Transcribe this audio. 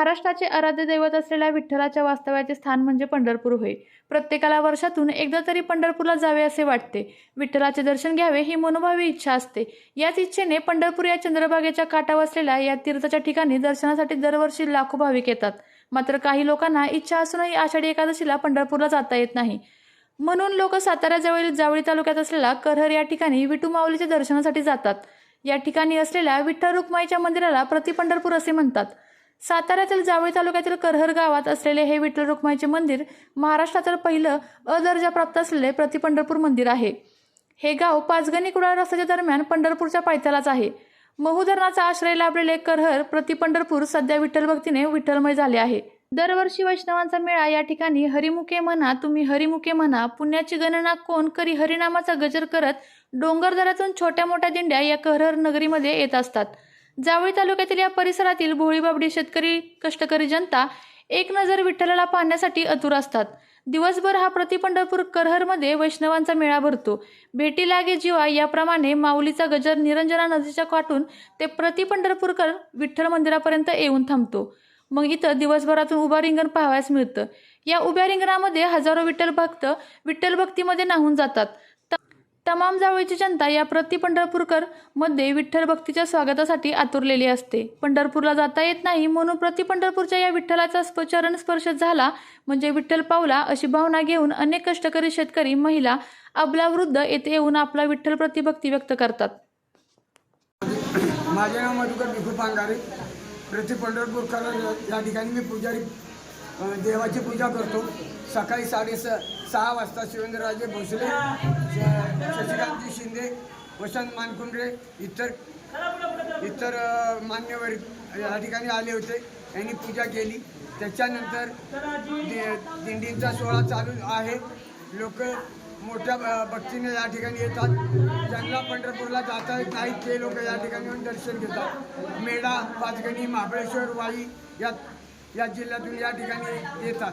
महाराष्ट्राचे आराध्य दैवत असलेल्या विठ्ठलाच्या वास्तव्याचे स्थान म्हणजे पंढरपूर होय. प्रत्येकाला वर्षातून एकदा तरी पंढरपूरला जावे असे वाटते. विठ्ठलाचे दर्शन घ्यावे ही मनोभावी इच्छा असते. याच इच्छेने पंढरपूर या चंद्रभागेच्या काठावर असलेल्या या तीर्थाच्या ठिकाणी दर्शनासाठी दरवर्षी लाखो भाविक येतात. मात्र काही लोकांना इच्छा असूनही आषाढी एकादशीला पंढरपूरला जाता येत नाही. म्हणून लोक साताऱ्याजवळील जावळी तालुक्यात असलेल्या करहर या ठिकाणी विटू माऊलीच्या दर्शनासाठी जातात. या ठिकाणी असलेल्या विठ्ठल रुक्माईच्या मंदिराला प्रति पंढरपूर असे म्हणतात. साताऱ्यातील जावळी तालुक्यातील करहर गावात असलेले हे विठ्ठल रुक्माईचे मंदिर महाराष्ट्रातील पहिलं अदर्जाप्राप्त असलेले प्रतिपंढरपूर मंदिर आहे. हे गाव पाचगणी कुडाळ रस्त्याच्या दरम्यान पंढरपूरच्या पायथ्यालाच आहे. महू धरणाचा आश्रय लाभलेले करहर प्रतिपंढरपूर सध्या विठ्ठल भक्तीने विठ्ठलमय झाले आहे. दरवर्षी वैष्णवांचा मेळा या ठिकाणी हरिमुखे म्हणा तुम्ही हरिमुखे म्हणा पुण्याची गणना कोण करी हरिनामाचा गजर करत डोंगरदऱ्यातून छोट्या मोठ्या दिंड्या या करहर नगरीमध्ये येत असतात. जावळी तालुक्यातील या परिसरातील भोळीबाबडी शेतकरी कष्टकरी जनता एक नजर विठ्ठलाला पाहण्यासाठी अतुर असतात. दिवसभर हा प्रतिपंढरपूर करहरमध्ये वैष्णवांचा मेळा भरतो. भेटी लागे जीवा याप्रमाणे माऊलीचा गजर निरंजना नदीच्या काठून ते प्रतिपंढरपूरकर विठ्ठल मंदिरापर्यंत येऊन थांबतो. मग इथं दिवसभरातून उभा रिंगण पाहावयास मिळतं. या उभ्या रिंगणामध्ये हजारो विठ्ठल भक्त विठ्ठल भक्तीमध्ये नाहून जातात. तमाम जावळीची जनता या प्रति पंढरपूरकरमध्ये विठ्ठल भक्तीच्या स्वागतासाठी आतुरलेली असते. पंढरपूरला जाता येत नाही म्हणून प्रति पंढरपूरच्या या विठ्ठलाचा स्प- चरण स्पर्श झाला म्हणजे विठ्ठल पावला अशी भावना घेऊन अनेक कष्टकरी शेतकरी महिला अबला वृद्ध येथे येऊन आपला विठ्ठल प्रतिभक्ती व्यक्त करतात. माझे नाव मधुकर भिखू पांगारे. प्रति पंढरपूरकर या ठिकाणी मी पुजारी देवाची पूजा करतो. सकाळी साडे सहा वाजता शिवेंद्रराजे भोसले वसंत मानकुंडरे इतर इतर मान्यवर या ठिकाणी आले होते. यांनी पूजा केली. त्याच्यानंतर दिंडींचा सोहळा चालू आहे. लोक मोठ्या भक्तीने या ठिकाणी येतात. ज्यांना पंढरपूरला जाता येत नाही ते लोक या ठिकाणी येऊन दर्शन घेतात. मेढा पाचगणी महाबळेश्वर वाई या या जिल्ह्यातून या ठिकाणी येतात.